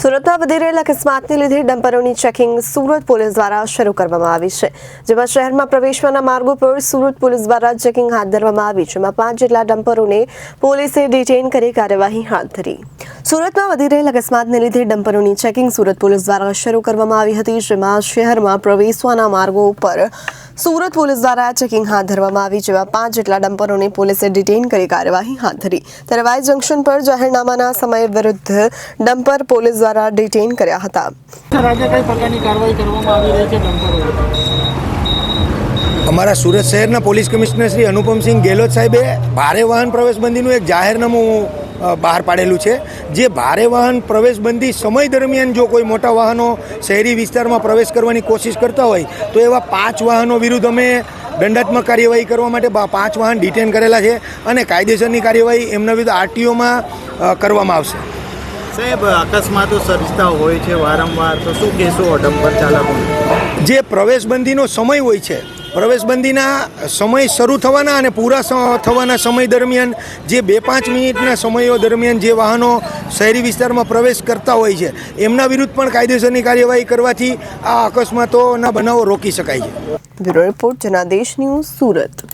સુરતમાં વધી રહેલા અકસ્માતને લીધે ડમ્પરોની ચેકિંગ સુરત પોલીસ દ્વારા શરૂ કરવામાં આવી છે, જેમાં શહેરમાં પ્રવેશવાના માર્ગો પર સુરત પોલીસ દ્વારા ચેકિંગ હાથ ધરવામાં આવી જેમાં પાંચ જેટલા ડમ્પરોને પોલીસે ડિટેઇન કરી કાર્યવાહી હાથ ધરી. સુરતમાં વધી રહેલા અકસ્માતને લીધે ડમ્પરોની ચેકિંગ સુરત પોલીસ દ્વારા શરૂ કરવામાં આવી હતી, જેમાં શહેરમાં પ્રવેશવાના માર્ગો ઉપર સુરત પોલીસ દ્વારા ચેકિંગ હાથ ધરવામાં આવી જેમાં પાંચ જેટલા ડમ્પરોને પોલીસે ડિટેઇન કરી કાર્યવાહી હાથ ધરી. ત્યારે વાય જંકશન પર જાહેરનામાના સમય વિરુદ્ધ ડમ્પર પોલીસ દ્વારા ડિટેઇન કર્યા હતા. સર આજે કઈ પ્રકારની કાર્યવાહી કરવામાં આવી રહી છે ડમ્પરો અમારા સુરત શહેરના પોલીસ કમિશનર શ્રી અનુપમસિંહ ગેહલોત સાહેબે ભારે વાહન પ્રવેશ બંધીનું એક જાહેરનામું બહાર પાડેલું છે. જે ભારે વાહન પ્રવેશબંધી સમય દરમિયાન જો કોઈ મોટા વાહનો શહેરી વિસ્તારમાં પ્રવેશ કરવાની કોશિશ કરતા હોય તો એવા પાંચ વાહનો વિરુદ્ધ અમે દંડાત્મક કાર્યવાહી કરવા માટે પાંચ વાહન ડિટેન કરેલા છે અને કાયદેસરની કાર્યવાહી એમના વિરુદ્ધ આરટીઓમાં કરવામાં આવશે. સાહેબ અકસ્માતો સર્જતા હોય છે વારંવાર તો શું કહેશો? ડમ્પર ચાલકોને જે પ્રવેશબંધીનો સમય હોય છે પ્રવેશબંધીના સમય શરૂ થવાના અને પૂરા થવાના સમય દરમિયાન જે બે પાંચ મિનિટના સમયો દરમિયાન જે વાહનો શહેરી વિસ્તારમાં પ્રવેશ કરતા હોય છે, એમના વિરુદ્ધ પણ કાયદેસરની કાર્યવાહી કરવાથી આ અકસ્માતોના બનાવો રોકી શકાય છે. Bureau report, Janadesh news Surat.